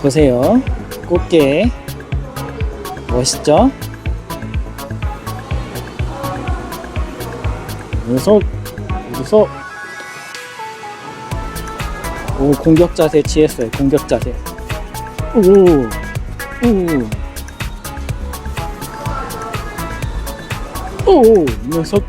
보세요. 꽃게. 멋있죠? 무속, 무속. 오, 공격 자세 취했어요. 공격 자세. 오, 오. 오, 이 녀석.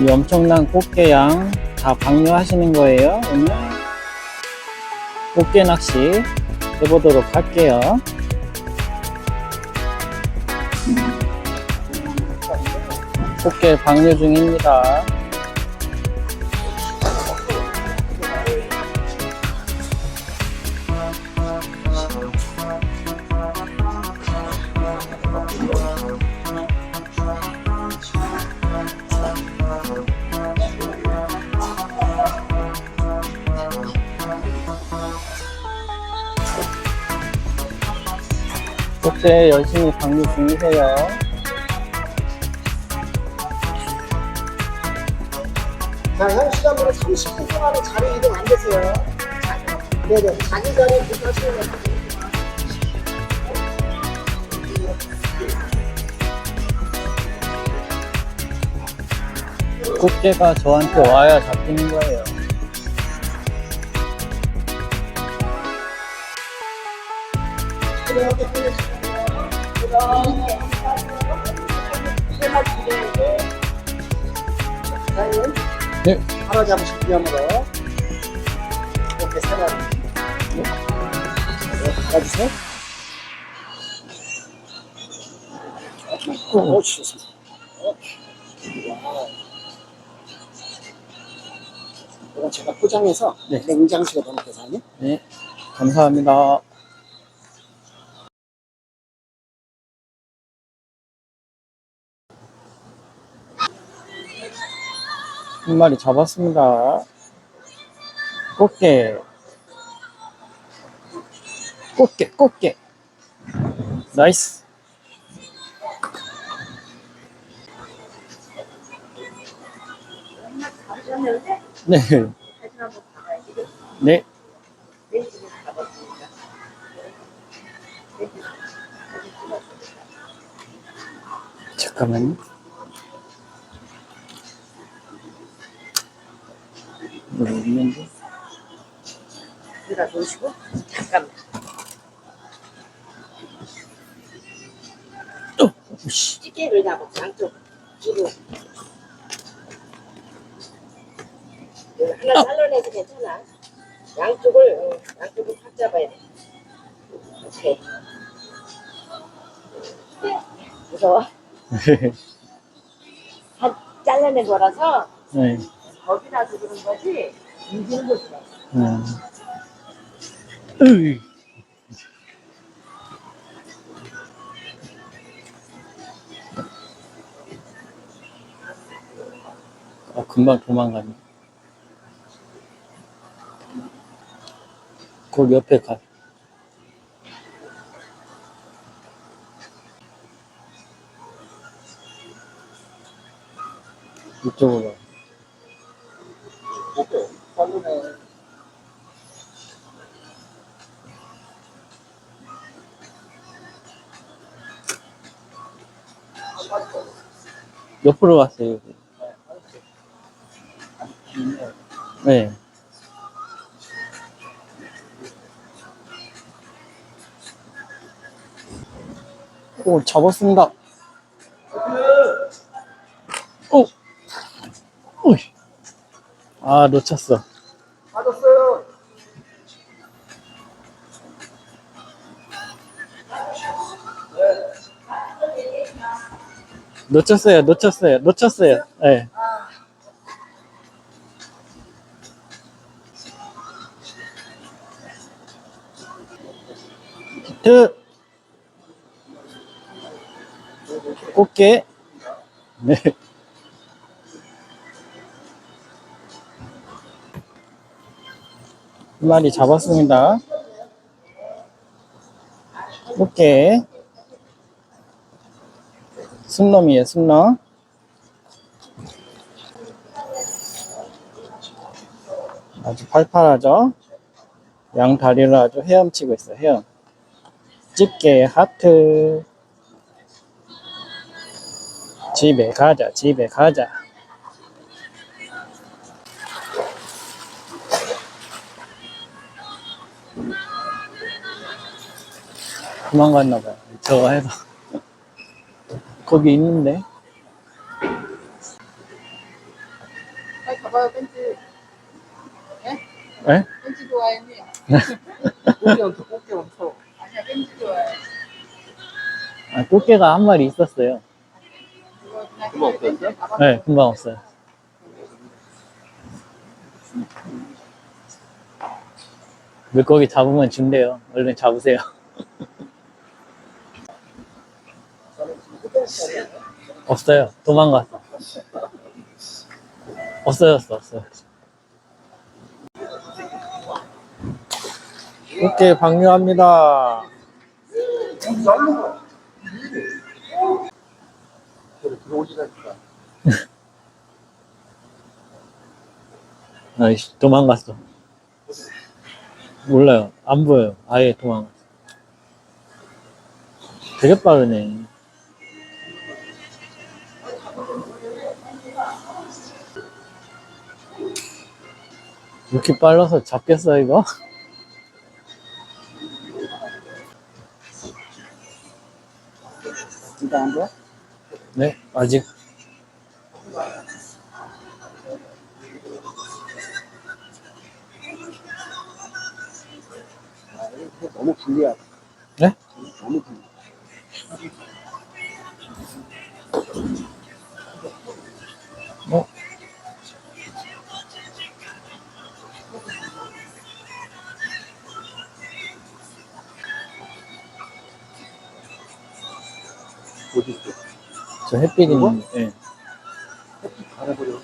이 엄청난 꽃게양 다 방류하시는 거예요, 오늘? 꽃게 낚시 해보도록 할게요. 꽃게 방류 중입니다. 꽃게 열심히 방류 중이세요. 자, 현 시간으로 30분 동안에 자리 이동 안 되세요. 네네. 자기 전에 부탁하시면 됩니다. 꽃게가 저한테 와야 잡히는 거예요. 사장님, 네. 하나 잡으실 기념으로 이렇게 세 마리. 네. 네, 가주세요. 오, 좋습니다. 이건 제가 포장해서 네. 냉장실에 넣을게요, 사장님. 네, 감사합니다. 한 마리 잡았습니다. 꽃게. 꽃게, 꽃게. 나이스. 네. 네. 잠깐만요. 뭐 있는데? 여기다 놓으시고 잠깐만. 어. 찌개를 잡고 양쪽 뒤로. 하나 잘라내도 괜찮아. 양쪽을 어, 양쪽을 팍 잡아야 돼. 오케이. 무서워? 한 잘라낸 거라서? 네. 두는 거지 움직이는 거지 마. 음. 으이. 어, 금방 도망가네. 거기 옆에 가. 이쪽으로. 옆으로 갔어요. 여기. 네. 오, 잡았습니다. 오, 오이. 아, 놓쳤어. 놓쳤어요, 놓쳤어요, 놓쳤어요. 네. 히트. 꽃게. 네. 한 마리 잡았습니다. 꽃게. 순놈이에요, 순놈. 아주 팔팔하죠? 양 다리를 아주 헤엄치고 있어요, 헤엄. 집게 하트. 집에 가자, 집에 가자. 도망갔나봐요. 저거 해서. 거기 있는데? 빨리 가봐요, 벤츠. 예? 에? 벤츠 좋아했니? 꽃게 엄청 꽃게 엄청 아니야, 벤츠 좋아해. 아, 꽃게가 한 마리 있었어요. 그거 그냥 없었어요? 가봤어. 네, 금방 없어요. 물고기 잡으면 준대요. 얼른 잡으세요. 없어요. 도망갔어. 없어졌어, 없어요. 꽃게 방류합니다. 아이씨, 도망갔어. 몰라요. 안 보여요. 아예 도망갔어. 되게 빠르네. 이렇게 빨라서 잡겠어, 이거? 진짜 안 돼? 네, 아직. 너무 불리하다 네? 너무 불리 어? 어디 있어 저 햇빛 있는, 예. 가려버려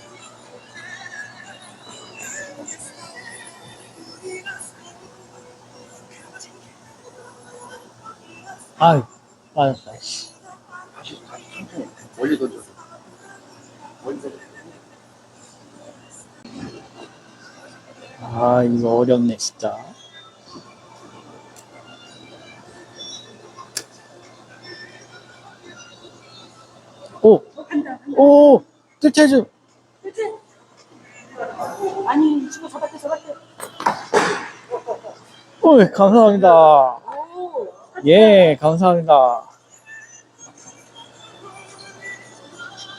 아유, 빠졌다, 씨. 다시 다시 천천히 멀리 던져 멀리 던져 아, 이거 어렵네, 진짜. 오! 오! 뜰채주! 아니 지금 잡았대 잡았대. 오, 감사합니다. 예, 감사합니다.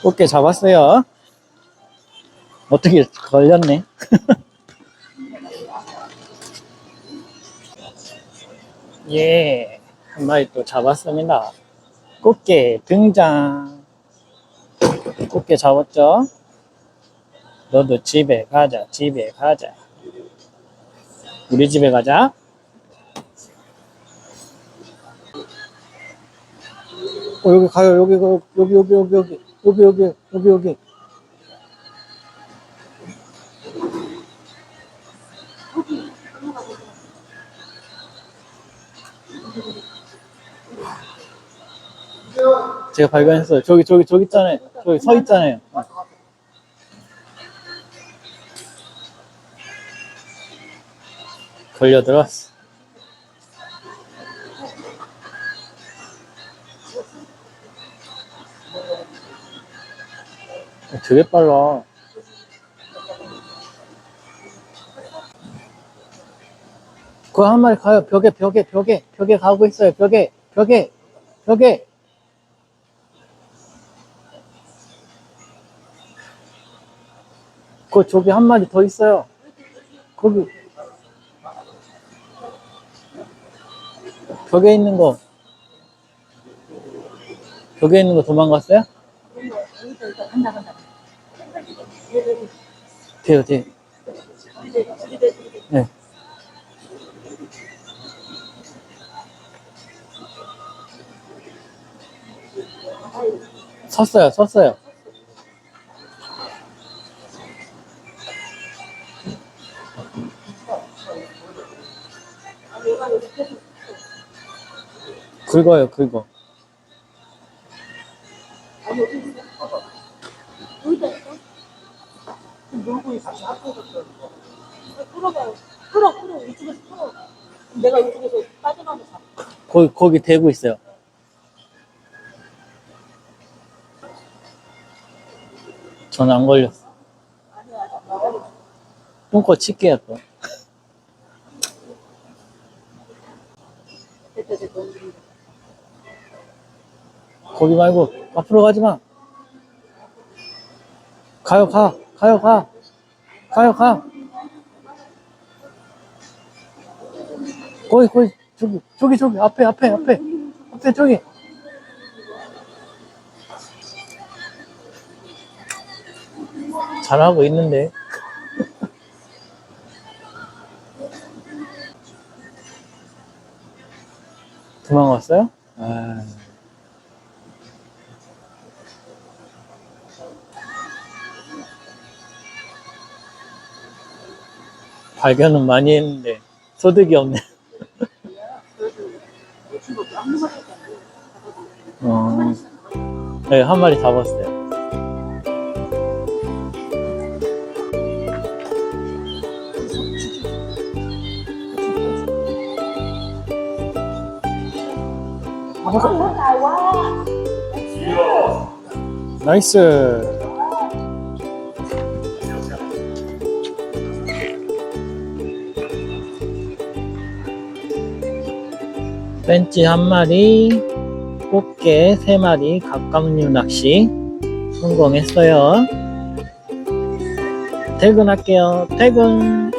꽃게 잡았어요. 어떻게 걸렸네. 예, 한 마리 또 잡았습니다. 꽃게 등장. 꽃게 잡았죠? 너도 집에 가자, 집에 가자. 우리 집에 가자. 어, 여기 가요. 여기, 그, 여기, 여기, 여기, 여기, 여기, 여기, 여기, 여기. 제가 발견했어요. 저기, 저기, 저기 있잖아요. 저기 서 있잖아요. 어. 걸려들었어. 되게 빨라. 그거 한 마리 가요. 벽에, 벽에, 벽에, 벽에 가고 있어요. 벽에, 벽에, 벽에. 그 저기 한 마리 더 있어요. 거기. 벽에 있는 거. 벽에 있는 거 도망갔어요? 돼요, 돼. 네. 섰어요, 섰어요. 긁어요, 긁어. 같이 끌어봐요. 끌어 끌어 이쪽에서 끌어. 내가 이쪽에서. 거기, 거기 대고 있어요. 전 안 걸렸어. 똥꼬. 됐다 됐다. 거기 말고, 앞으로 가지 마. 가요, 가. 가요, 가. 가요, 가. 거기, 거기, 저기, 저기, 저기, 앞에, 앞에, 앞에. 앞에, 저기. 잘하고 있는데. 도망갔어요? 아. 발견은 많이 했는데 소득이 없네. 어, 네, 한 마리 잡았어요. 나이스. 벤치 한 마리, 꽃게 세 마리, 갑각류 낚시 성공했어요. 퇴근할게요. 퇴근.